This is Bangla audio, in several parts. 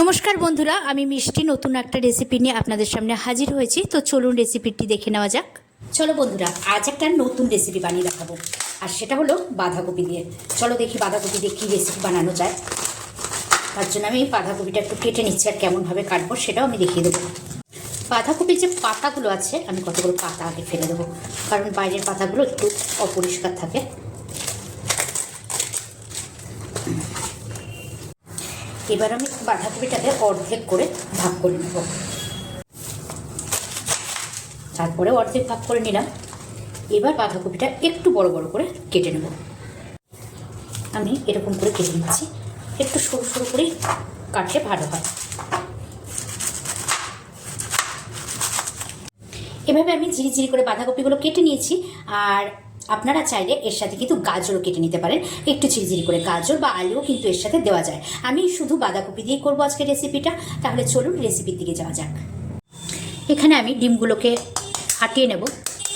নমস্কার বন্ধুরা, আমি মিষ্টি, নতুন একটা রেসিপি নিয়ে আপনাদের সামনে হাজির হয়েছি। তো চলুন রেসিপিটি দেখে নেওয়া যাক। চলো বন্ধুরা, আজ একটা নতুন রেসিপি বানিয়ে দেখাবো। আর সেটা হলো বাঁধাকপি দিয়ে। চলো দেখি বাঁধাকপি দিয়ে কী রেসিপি বানানো যায়। তার জন্য আমি বাঁধাকপিটা একটু কেটে নিচ্ছি আর কেমনভাবে কাটবো সেটাও আমি দেখিয়ে দেবো। বাঁধাকপির যে পাতাগুলো আছে, আমি কতগুলো পাতা আগে ফেলে দেবো। কারণ বাইরের পাতাগুলো একটু অপরিষ্কার থাকে। এবার আমি বাঁধাকপিটাকে অর্ধেক করে ভাগ করে নেব। তারপরে অর্ধেক ভাগ করে নিলাম। এবার বাঁধাকপিটা একটু বড় বড় করে কেটে নেব। আমি এরকম করে কেটে নিচ্ছি। একটু সরু সরু করেই কাটলে ভালো হয়। এভাবে আমি ঝিরি ঝিরি করে বাঁধাকপিগুলো কেটে নিয়েছি। আর আপনারা চাইলে এর সাথে কিন্তু গাজরও কেটে নিতে পারেন। একটু ঝিরিঝিরি করে গাজর বা আলুও কিন্তু এর সাথে দেওয়া যায়। আমি শুধু বাঁধাকপি দিয়েই করব আজকে রেসিপিটা। তাহলে চলুন রেসিপির দিকে যাওয়া যাক। এখানে আমি ডিমগুলোকে ফাটিয়ে নেব।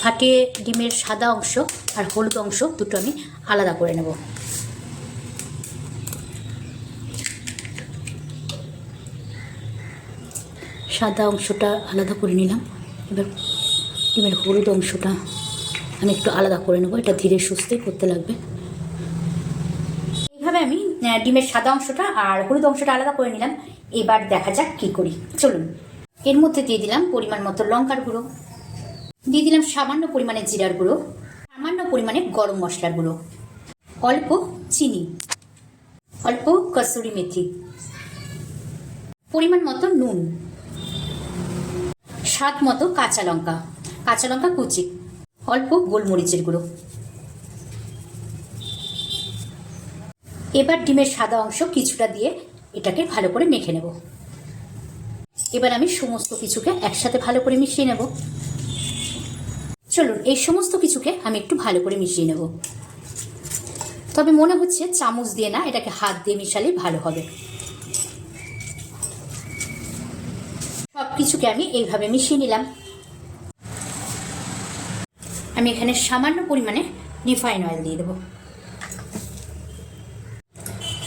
ফাটিয়ে ডিমের সাদা অংশ আর হলুদ অংশ দুটো আমি আলাদা করে নেব। সাদা অংশটা আলাদা করে নিলাম। এবার ডিমের হলুদ অংশটা আমি একটু আলাদা করে নেব, এটা ধীরে সুস্থে করতে লাগবে। এইভাবে আমি ডিমের সাদা অংশটা আর হলুদ অংশটা আলাদা করে নিলাম। এবার দেখা যাক কি করি। চলুন, এর মধ্যে দিয়ে দিলাম পরিমাণ মতো লঙ্কার গুঁড়ো। দিয়ে দিলাম সামান্য পরিমাণে জিরার গুঁড়ো, সামান্য পরিমাণে গরম মশলার গুঁড়ো। অল্প চিনি, অল্প কসুরি মেথি। পরিমাণ মতো নুন। স্বাদ মতো কাঁচা লঙ্কা কাঁচা লঙ্কা কুচি। অল্প গোলমরিচের গুঁড়ো। এবার ডিমের সাদা অংশ কিছুটা দিয়ে এটাকে ভালো করে মেখে নেব। এবার আমি সমস্ত কিছুকে একসাথে ভালো করে মিশিয়ে নেব। চলুন, এই সমস্ত কিছুকে আমি একটু ভালো করে মিশিয়ে নেব। তবে মনে হচ্ছে চামচ দিয়ে না এটাকে হাত দিয়ে মিশালে ভালো হবে। সব কিছুকে আমি এইভাবে মিশিয়ে নিলাম। আমি এখানে সামান্য পরিমাণে রিফাইন অয়েল দিয়ে দেবো।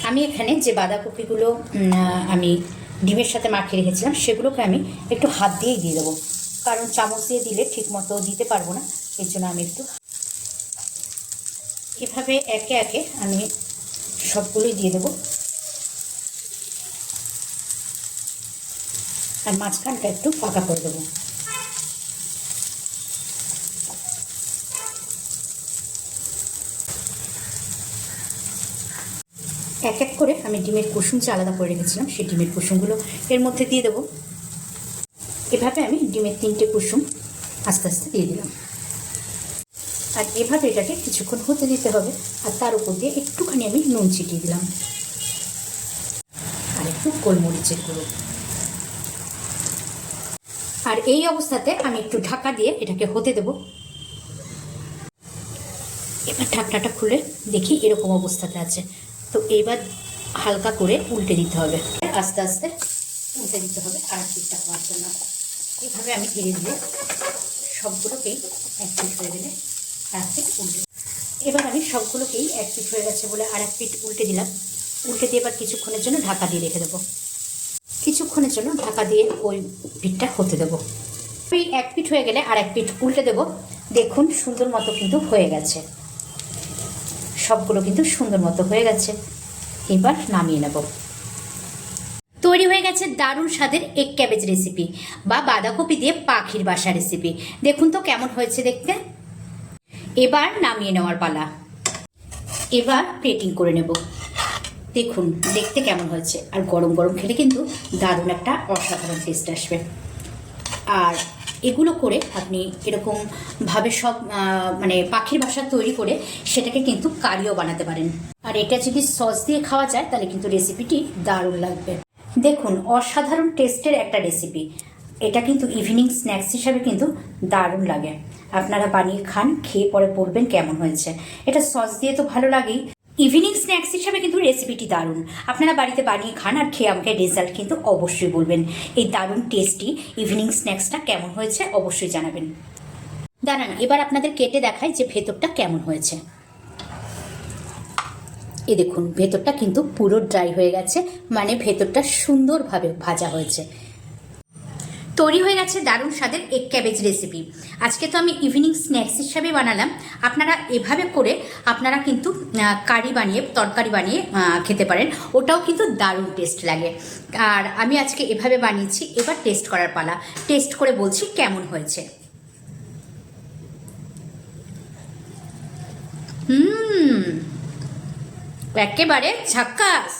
আমি এখানে যে বাঁধাকপিগুলো আমি ডিমের সাথে মাখিয়ে রেখেছিলাম, সেগুলোকে আমি একটু হাত দিয়েই দিয়ে দেবো। কারণ চামচ দিয়ে দিলে ঠিক মতো দিতে পারব না, এর জন্য আমি একটু এভাবে একে একে আমি সবগুলোই দিয়ে দেবো। আর মাঝখানটা একটু ফাঁকা করে দেবো। এক এক করে আমি ডিমের কুসুম যে আলাদা করে রেখেছিলাম, সেই ডিমের কুসুমগুলো এর মধ্যে দিয়ে দেবো। এভাবে আমি ডিমের তিনটে কুসুম আস্তে আস্তে দিয়ে দিলাম। আর এভাবে এটাকে কিছুক্ষণ হতে দিতে হবে, আর তার উপর দিয়ে একটুখানি আমি নুন ছিটিয়ে দিলাম। আর একটু গোলমরিচের গুঁড়ো। আর এই অবস্থাতে আমি একটু ঢাকা দিয়ে এটাকে হতে দেব। এবার ঢাকনাটা খুলে দেখি এরকম অবস্থাতে আছে। তো এবার হালকা করে উল্টে দিতে হবে। আস্তে আস্তে উল্টে দিতে হবে আর দিকটা হওয়ার জন্য। এইভাবে আমি ধীরে ধীরে সবগুলোকেই এক পিঠ হয়ে গেলে আর এক পিঠ উল্টে এবার আমি সবগুলোকেই এক পিঠ হয়ে গেছে বলে আর এক পিঠ উল্টে দিলাম। উল্টে দিয়ে এবার কিছুক্ষণের জন্য ঢাকা দিয়ে রেখে দেবো। কিছুক্ষণের জন্য ঢাকা দিয়ে ওই পিঠটা হতে দেবো। ওই এক পিঠ হয়ে গেলে আর এক পিঠ উল্টে দেবো। দেখুন সুন্দর মতো কিন্তু হয়ে গেছে। সবগুলো কিন্তু সুন্দর মতো হয়ে গেছে। এবার নামিয়ে নেব। তৈরি হয়ে গেছে দারুণ স্বাদের এক ক্যাবেজ রেসিপি বা বাঁধাকপি দিয়ে পাখির বাসা রেসিপি দেখুন তো কেমন হয়েছে দেখতে। এবার নামিয়ে নেওয়ার পালা। এবার প্লেটিং করে নেব। দেখুন, দেখতে কেমন হয়েছে। আর গরম গরম খেলে কিন্তু দারুণ একটা অসাধারণ টেস্ট আসবে। আর এগুলো করে আপনি এরকম ভাবে সব মানে পাখির বাসা তৈরি করে সেটাকে কিন্তু কারিও বানাতে পারেন। আর এটা যদি সস দিয়ে খাওয়া যায়, তাহলে কিন্তু রেসিপিটি দারুণ লাগবে। দেখুন, অসাধারণ টেস্টের একটা রেসিপি এটা কিন্তু ইভিনিং স্ন্যাক্স হিসাবে কিন্তু দারুণ লাগে। আপনারা বানিয়ে খান, খেয়ে পরে বলবেন কেমন হয়েছে। এটা সস দিয়ে তো ভালো লাগেই। ইভিনিং স্ন্যাক্স হিসাবে কিন্তু রেসিপিটি দারুণ। আপনারা বাড়িতে বানিয়ে খান আর খেয়ে আমাকে রেজাল্ট কিন্তু অবশ্যই বলবেন। এই দারুণ টেস্টি ইভিনিং স্ন্যাক্সটা কেমন হয়েছে অবশ্যই জানাবেন। দাঁড়ান, এবার আপনাদের কেটে দেখায় যে ভেতরটা কেমন হয়েছে। এ দেখুন, ভেতরটা কিন্তু পুরো ড্রাই হয়ে গেছে মানে ভেতরটা সুন্দরভাবে ভাজা হয়েছে। তৈরি হয়ে গেছে দারুণ স্বাদের এগ ক্যাবেজ রেসিপি আজকে তো আমি ইভিনিং স্ন্যাক্স হিসাবে বানালাম। আপনারা এভাবে করে আপনারা কিন্তু কারি বানিয়ে, তরকারি বানিয়ে খেতে পারেন। ওটাও কিন্তু দারুণ টেস্ট লাগে। আর আমি আজকে এভাবে বানিয়েছি, এবার টেস্ট করার পালা। টেস্ট করে বলছি কেমন হয়েছে। হুম, একেবারে ঝাক্কাস।